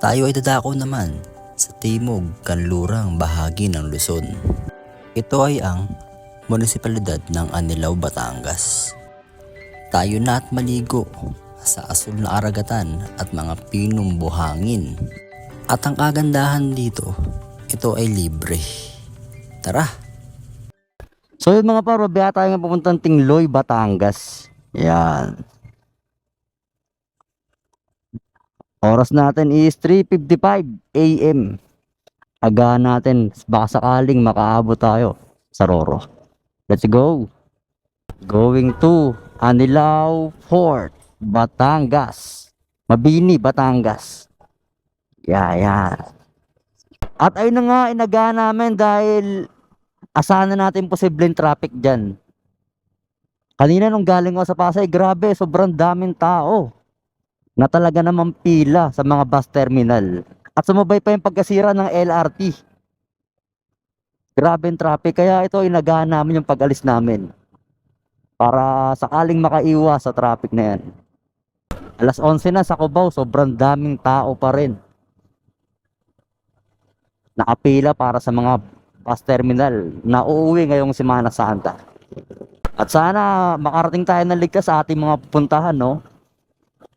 Tayo ay dadako naman sa timog kanlurang bahagi ng Luzon. Ito ay ang munisipalidad ng Anilao, Batangas. Tayo na at maligo sa asul na aragatan at mga pinong buhangin. At ang kagandahan dito, ito ay libre. Tara! So yun mga paro, biya tayo nga pupuntang Tingloy, Batangas. Yan. Oras natin is 3.55 a.m. Aga natin, baka sakaling makaabot tayo sa Roro. Let's go! Going to Anilao Fort, Batangas. Mabini, Batangas. Yeah, yeah. At ayun na nga, inaga namin dahil asahan na natin posibleng traffic dyan. Kanina nung galing ako sa Pasay, grabe, sobrang daming tao na talaga namang pila sa mga bus terminal. At sumabay pa yung pagkasira ng LRT. Grabe yung traffic, kaya ito inagahan namin yung pag-alis namin. Para sakaling makaiwas sa traffic na yan. Alas 11 na sa Cubao, sobrang daming tao pa rin. Nakapila para sa mga bus terminal na uuwi ngayong Semana Santa. At sana makarating tayo ng ligtas sa ating mga pupuntahan, no?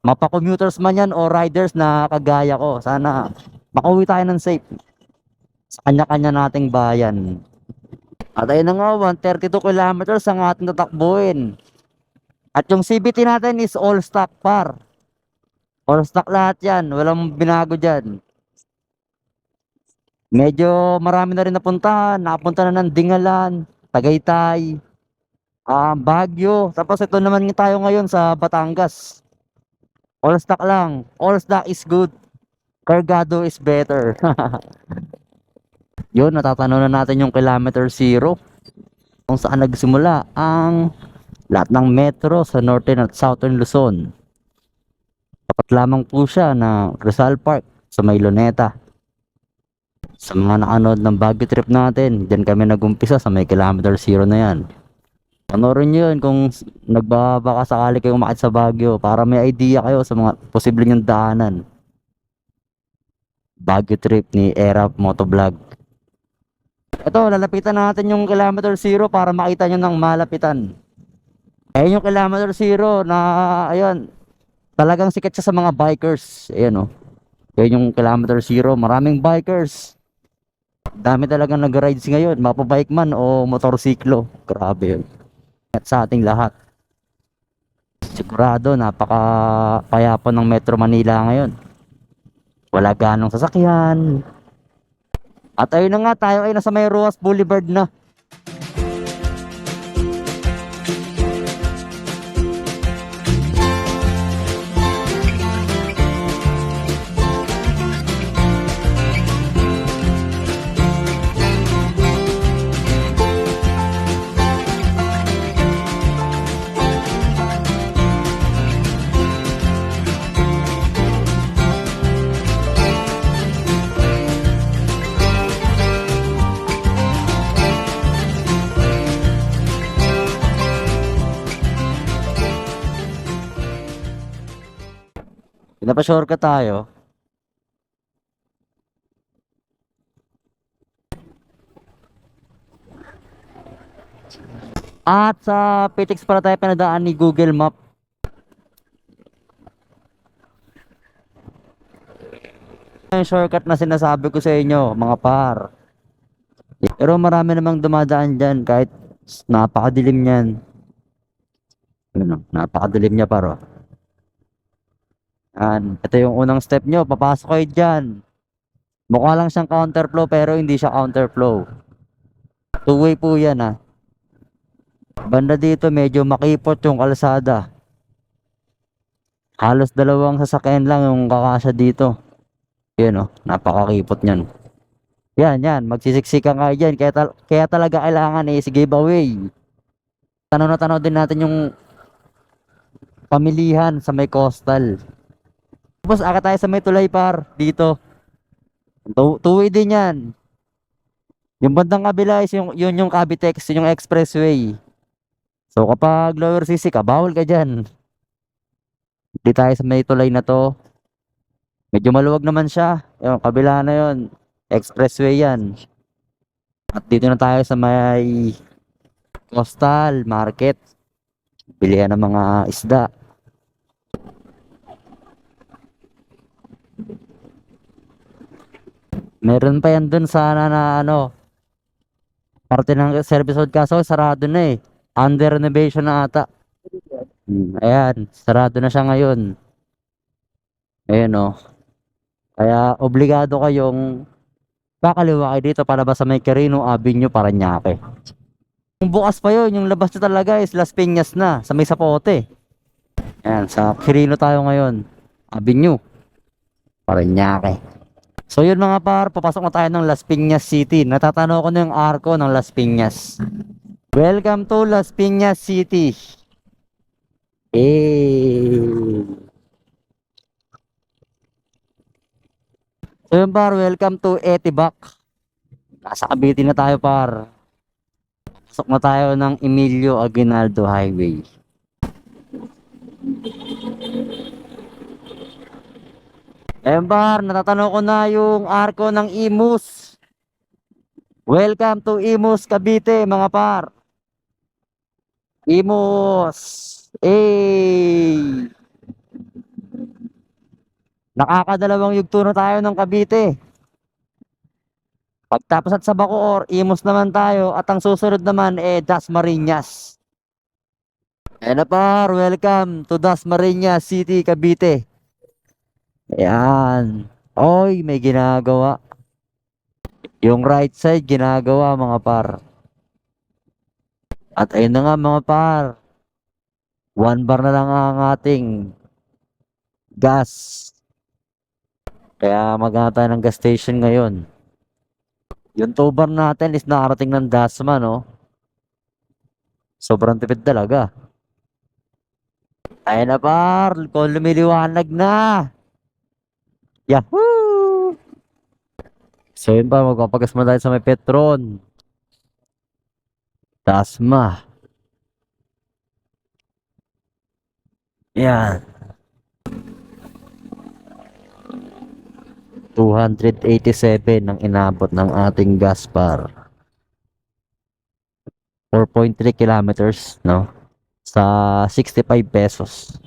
Mapa-commuters man yan o riders na kagaya ko. Sana makauwi tayo ng safe sa kanya-kanya nating bayan. At ayun na nga, 132 kilometers ang ating tatakbuhin. At yung CBT natin is all stock par. All stock lahat yan. Walang binago dyan. Medyo marami na rin napuntahan. Nakapunta na ng Dingalan, Tagaytay, ah Baguio. Tapos ito naman tayo ngayon sa Batangas. All stock lang. All stock is good. Cargado is better. Yun, natatanaw na natin yung kilometer zero. Kung saan nagsimula ang lahat ng metro sa Northern at Southern Luzon. Tapat lamang po siya na Rizal Park sa may Luneta. Sa mga nakanood ng Baguio trip natin, dyan kami nagumpisa sa may kilometer zero na yan. Panoorin nyo yun kung nagbabaka sakali kayo umakit sa Baguio para may idea kayo sa mga posible nyong daanan. Baguio trip ni Era Motovlog. Ito, lalapitan natin yung kilometer zero para makita nyo ng malapitan. Ayun yung kilometer zero na, ayun, talagang sikat siya sa mga bikers. Ayan o. Ayun yung kilometer zero. Maraming bikers. Dami talagang nag-rides ngayon. Mapabike man o motorsiklo. Grabe yun. Sa ating lahat. Sigurado, napaka payapa ng Metro Manila ngayon. Wala ganong sasakyan. At ayun na nga, tayo ay nasa may Boulevard na. Pinapa-shortcut tayo. At sa PTX para tayo pinadaan ni Google Map. Yung shortcut na sinasabi ko sa inyo, mga par. Pero marami namang dumadaan dyan kahit napakadilim yan. Ano, napakadilim niya paro. Yan. Ito yung unang step nyo. Papasok kayo dyan. Mukha lang siyang counterflow pero hindi siya counterflow. Two-way po yan ah. Banda dito medyo makipot yung kalsada. Halos dalawang sasakyan lang yung kakasya dito. Yan oh, napakakipot niyan. Yan, yan. Magsisiksikan kayo dyan. Kaya, tal- kaya talaga kailangan is giveaway. Tanaw na tanaw din natin yung pamilihan sa may coastal. Tapos aka tayo sa may tulay par dito. Tu tuwi din yan. Yung bandang kabila is yung, yun yung Cavitex, yun yung expressway. So kapag lower CC ka, bawal ka dyan. Di tayo sa may tulay na to. Medyo maluwag naman siya. Yung kabila na yon Expressway yan. At dito na tayo sa may Coastal Market. Bilihan ng mga isda. Meron pa yan dun sana na ano, parte ng service road kaso sarado na eh. Under renovation na ata. Hmm, ayan, sarado na siya ngayon. Ayan oh. Kaya obligado kayong kakaliwa kayo dito palabas sa may Quirino Avenue, Paranaque. Yung bukas pa yun, yung labas na talaga is Las Piñas na, sa may Sapote. Ayan, sa Quirino tayo ngayon. Avenue. Paranaque. So yun mga par, papasok na tayo ng Las Piñas City. Natatanaw ko na yung arko ng Las Piñas. Welcome to Las Piñas City. Eh. So yun par, welcome to Etibac. Nasa Cavite na tayo par. Pasok na tayo ng Emilio Aguinaldo Highway. Par, natatanaw ko na yung arko ng Imus. Welcome to Imus Cavite mga par. Imus. Eh. Nakakadalawang yugto na tayo ng Cavite. Pagtapos at sa Bacoor, Imus naman tayo at ang susunod naman eh Dasmariñas. Ayan na par, welcome to Dasmariñas City, Cavite. Ayan. Oy, may ginagawa. Yung right side ginagawa mga par. At ayun na nga mga par. One bar na lang ang ating gas. Kaya maghanap tayo ng gas station ngayon. Yung two bar natin is nakarating ng Dasma, no? Sobrang tipid talaga. Ayun na par, kung lumiliwanag na. Yahoo! So yun pa, magpapagasma tayo sa may Petron. Dasma. Yan. 287 ang inabot ng ating gas bar. 4.3 kilometers, no? Sa 65 pesos.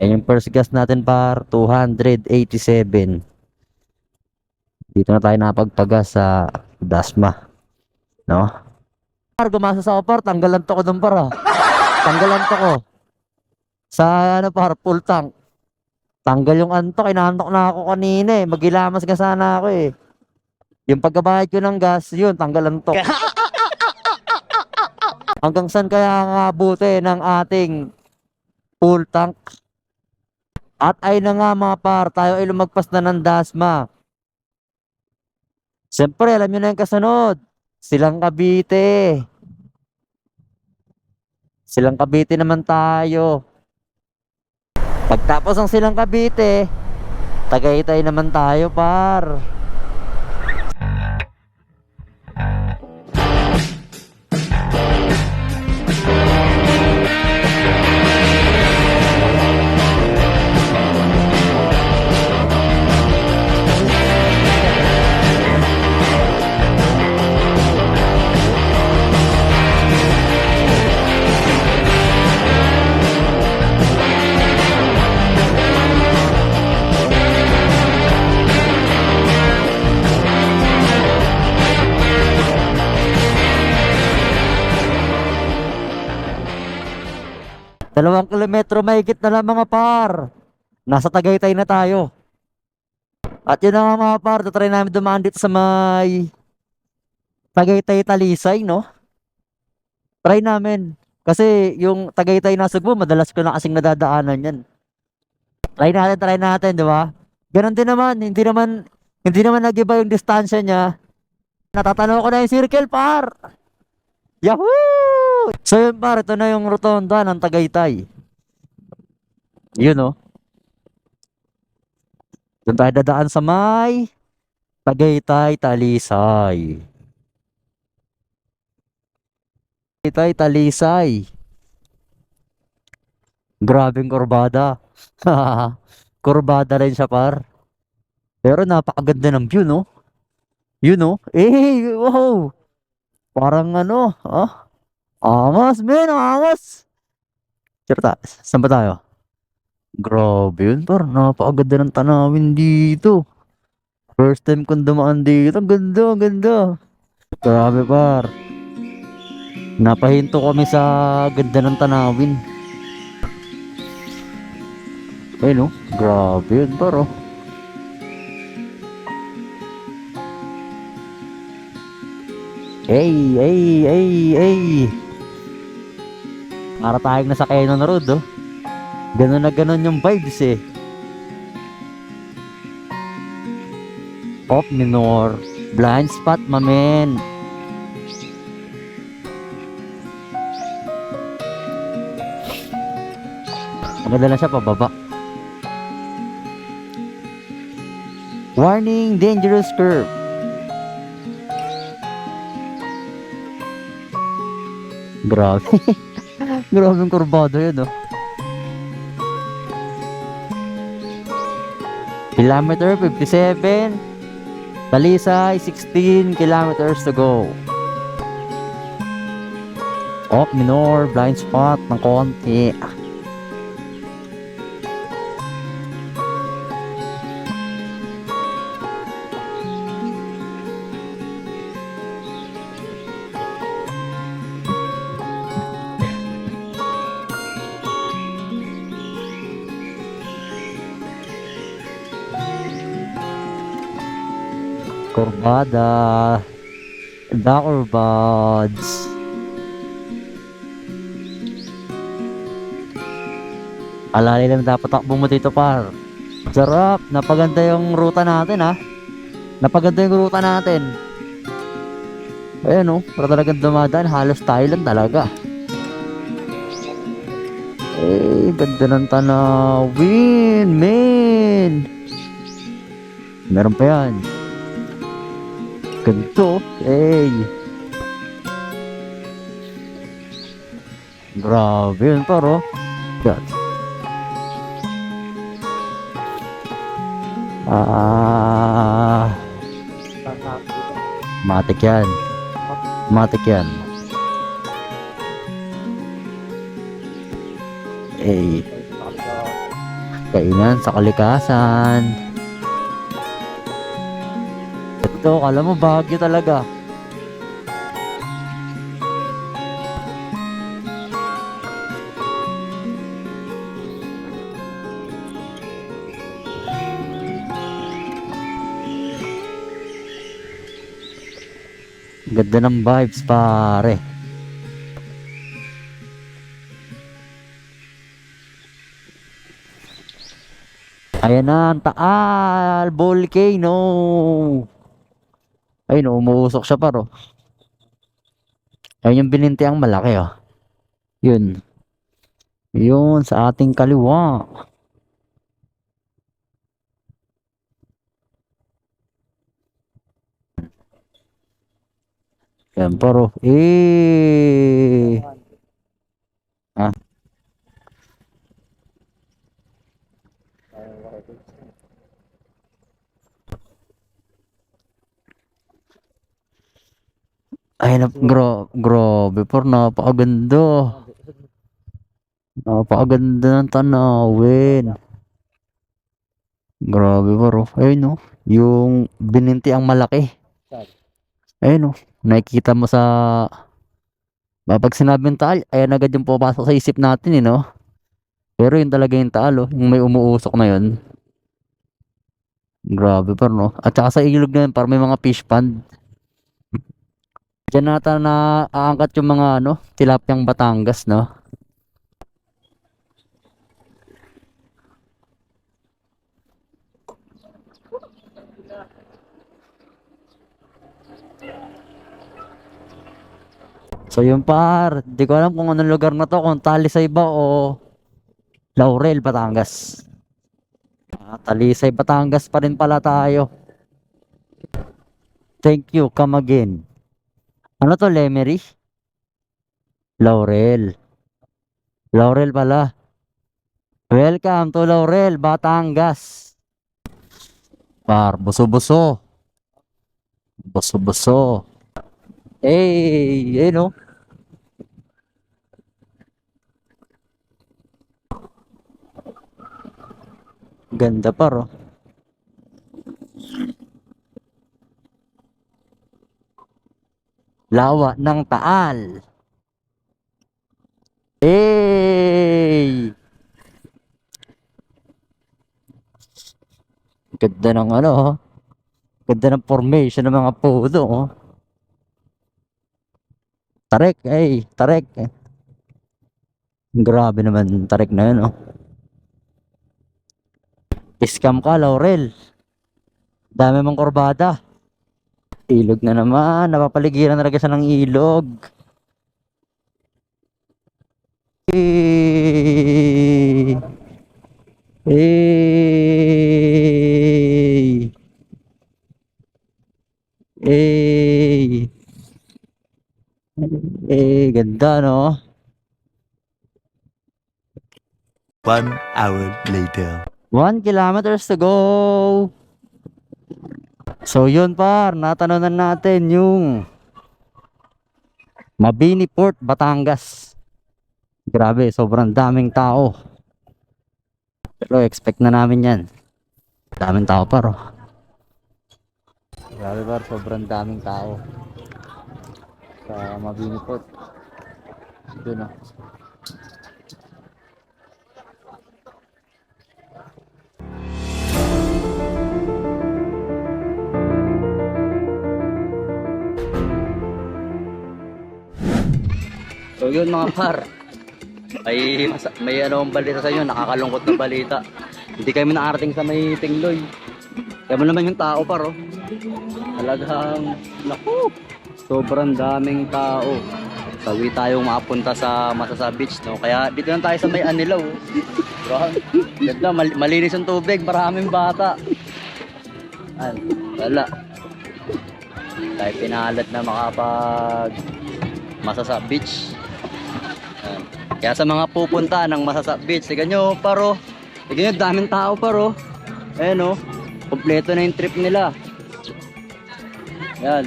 Yan yung first gas natin par 287. Dito na tayo napagpagas sa Dasma. No? Par, gumasa sa par, tanggalan to ko dun par ah. Tanggalan to ko. Sa ano par, full tank. Tanggal yung antok, inaantok na ako kanina eh. Magilamas ka sana ako eh. Yung pagkabayad ko ng gas, yun, tanggal antok. Hanggang saan kaya nga buti ng ating full tank? At ay na nga mga par, tayo ay lumagpas na ng Dasma. Siyempre, alam nyo na yung kasunod. Silang Cavite. Silang Cavite naman tayo. Pagtapos ng Silang Cavite, Tagaytay naman tayo par. Kilometro mahigit na lang mga par. Nasa Tagaytay na tayo. At yun na mga par, tatry namin dumaan dito sa may Tagaytay Talisay, no? Try namin. Kasi yung Tagaytay Nasugbo, madalas ko na kasing nadadaanan yan. Try natin, try natin, di ba? Ganon din naman, hindi naman, hindi naman nag-iba yung distansya niya. Natatanaw ko na yung circle, par! Yahoo! So yun par, ito na yung rotonda ng Tagaytay. Yun oh. Doon tayo dadaan sa may Tagaytay, Talisay. Tagaytay, Talisay. Grabing kurbada. kurbada rin siya par. Pero napakaganda ng view, no? Yun, no? Eh, wow! Parang ano, ah? Amas, men, amas! Ta, saan ba tayo? Grabe yun, par. Napakaganda ng tanawin dito. First time kong dumaan dito. Ganda, ganda. Grabe, par. Napahinto kami sa ganda ng tanawin. Ayun, oh. Grabe yun, par, oh. Hey, hey, hey, hey. Para tayong nasa Canyon Road, oh. Ganun na ganun yung vibes, eh. Op minor. Blind spot, mamen. Maganda na siya pababa. Warning, dangerous curve. Grabe. Grabe yung kurbado yun, oh. Kilometer 57. Talisay, 16 kilometers to go. Op minor, blind spot ng konti. Kurbada. The Kurbads. Alali lang dapat takbo mo dito par. Sarap. Napaganda yung ruta natin ha. Napaganda yung ruta natin. Ayan o. Para talagang dumadaan. Halos tayo lang talaga. Eh, ganda ng tanawin, men. Meron pa yan. Ganito. Hey. Grabe yun paro. God. Ah. Matik yan. Matik yan. Eh. Kainan sa kalikasan. Ito, kala mo Baguio talaga. Ganda ng vibes pare. Ayan na, ang Taal Volcano. Ayun, oh, umuusok siya paro. Ayun yung bininti ang malaki, oh. Yun. Yun, sa ating kaliwa. Yan, paro. Eh. Ay, na, gra grabe, por napakaganda. Napakaganda ng tanawin. Grabe, paro. Ayun, no. Yung bininti ang malaki. Ayun, no. Nakikita mo sa... Pag sinabing taal, ayan agad yung pupasok sa isip natin, eh, no? Pero yun talaga yung taal, oh. Yung may umuusok na yun. Grabe, par, no? At saka sa ilog na yun, par may mga fish pond. Diyan nata na aangkat yung mga, ano, tilapyang Batangas, no? So yun par, di ko alam kung anong lugar na to, kung Talisay ba o Laurel, Batangas. Ah, Talisay, Batangas pa rin pala tayo. Thank you, come again. Ano to, Lemery? Laurel. Laurel pala. Welcome to Laurel, Batangas. Par, buso-buso. Buso-buso. Hey, eh no? Ganda par oh. Lawa ng Taal. Hey! Ganda ng ano, oh. Ganda ng formation ng mga pudo, oh. Tarek, ay, tarek. Grabe naman tarek na yun, oh. Iskam ka, Laurel. Dami mong korbada. Ilog na naman. Napapaligiran na siya ng ilog. Hey! Hey! Hey! Eh, ganda no? One hour later. One kilometers to go. So yun par, natanaw natin yung Mabini Port, Batangas. Grabe, sobrang daming tao. Pero expect na namin yan. Daming tao par oh. Grabe par, sobrang daming tao. Sa Mabini Port. Doon oh. So yun mga par. May, masa- may ano ang balita sa inyo, nakakalungkot na balita. Hindi kami nakarating sa may tingloy. Kaya naman yung tao par oh. Talagang, naku, sobrang daming tao. Sawi tayong mapunta sa Masasa Beach, no? Kaya dito lang tayo sa may Anilaw. Ganda, mal- malinis ang tubig, maraming bata. An, wala. Tayo pinalat na makapag Masasa Beach. Kaya sa mga pupunta ng Masasa Beach, tignan nyo, paro. Tignan nyo, daming tao paro. Ayan o, kompleto na yung trip nila. Yan.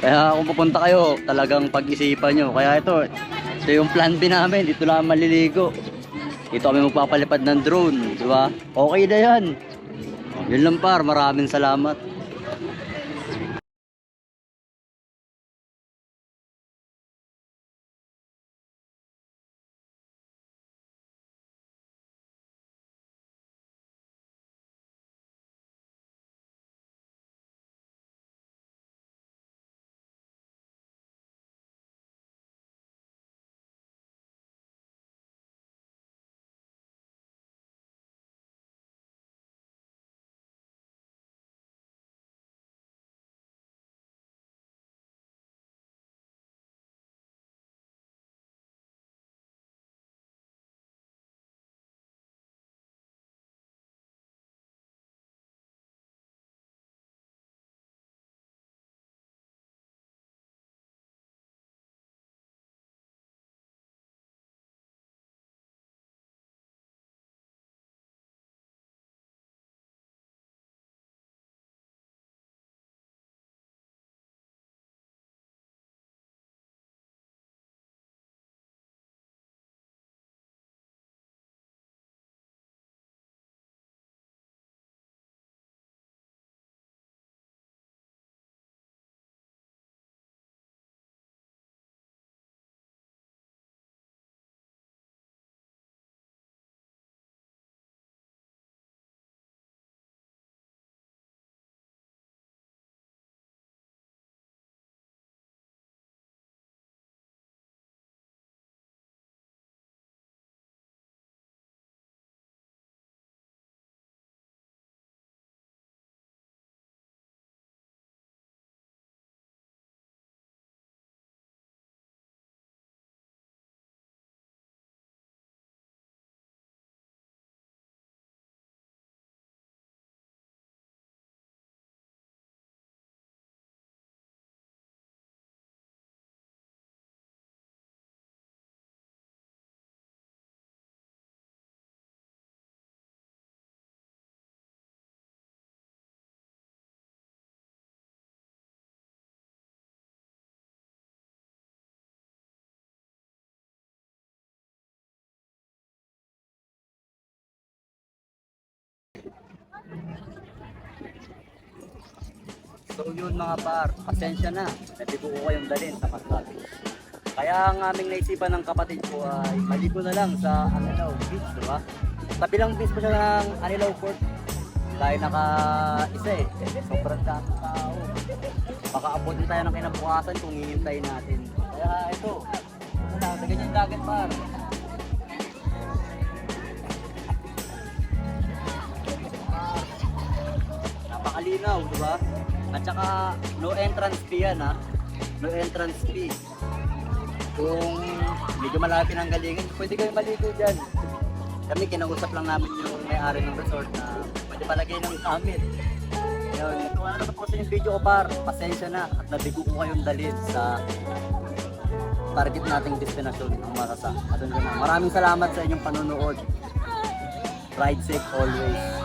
Kaya kung pupunta kayo, talagang pag-isipan nyo. Kaya ito, ito yung plan B namin. Dito lang maliligo. Dito kami magpapalipad ng drone. Di ba? Okay na yan. Yun lang par. Maraming salamat. So yun mga par, pasensya na. Nabigo ko kayong dalhin sa Masbate. Kaya ang aming naisipan ng kapatid ko ay maligo na lang sa Anilaw Beach, di ba? Tabi lang beach po siya ng Anilaw Port. Dahil naka isa eh, sobrang dami tao. Baka abutin tayo ng kinabukasan kung hihintay natin. Kaya ito, sa ganyan dagat par. Napakalinaw, di ba? At saka, no entrance fee yan ha. No entrance fee. Kung medyo malapit ang galingan, pwede kayo maligo dyan. Kami, kinausap lang namin yung may-ari ng resort na pwede palagay ng gamit. Yun, kung ano naman po sa yung video ko par, pasensya na at nabigo ko kayong dalhin sa target nating destinasyon ang Marasa. Maraming salamat sa inyong panonood. Ride safe always.